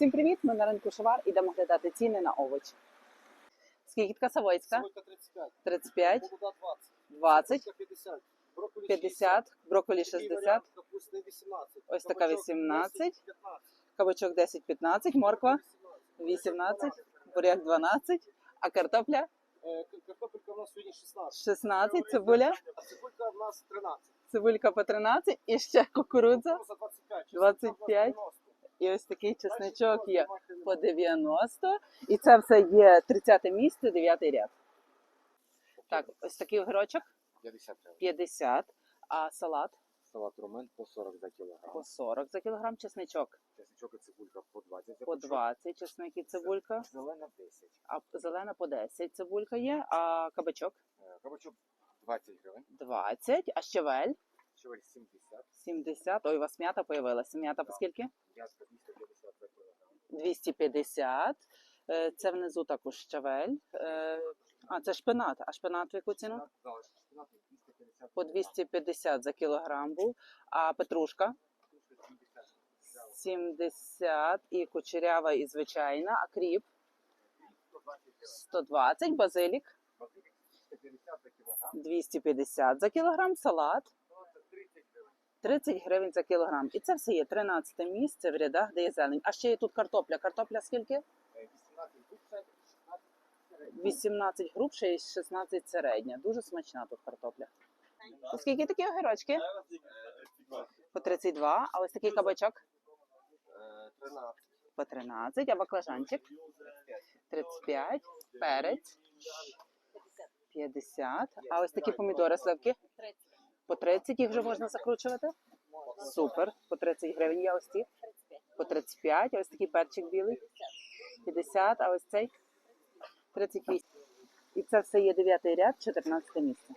Всім привіт! Ми на ринку Шовар ідемо глядати ціни на овочі. Скільки така савойська? Сойка 35, 35, Богода 20, 20, 50, брокколі 50, брокколі 60, капусти 18, Ось така 18, кабачок 10-15, морква 18. 18, буряк 12, а картопля Е, Картопелька у нас сьогодні 16. 16, цибуля, А цибулька у нас 13. цибулька по 13 і ще. Кукурудза 25. 25. 90. І ось такий чесничок є по 90. І це все є 30 місце, 9 ряд. Так, ось такий огірочок 50 50, а салат? Салат румен по 40 за кілограм. по 40 за кілограм, чесничок? Чесничок і цибулька по 20 за по пучок. 20, чесник і цибулька, Зелена 10. а зелена по 10 цибулька є, а кабачок? Е, Кабачок 20 гривень. 20, а щавель Щавель 70. 70. Ой, у вас м'ята появилася. М'ята по скільки? Язка 250 за кілограм. 250. Е, Це внизу також щавель. Е, А, це шпинат. А шпинат в яку ціну? Шпинат, 250 По 250 за кілограм був. А петрушка? 70. 70 і кучерява, і звичайна, а кріп 120 гривень. 120, базилік Базилік 250 за кілограм. 250 за кілограм, салат Салат 30 гривень. 30 гривень за кілограм. І це все є 13 місце в рядах, де є зелень. А ще є тут картопля. Картопля скільки? Е, 18 губша, 16 середня. 18 грубша і 16 середня. Дуже смачна тут картопля. Скільки такі огірочки? По 32, а ось такий кабачок Е, 13. по 13, а баклажанчик 35, перець 50, а ось такі помідори сливки по 30 їх вже можна закручувати. Супер, по 30 гривень є ось ці. По 35, а ось такий перчик білий 50, а ось цей 38. І це все є 9 ряд, 14 місце.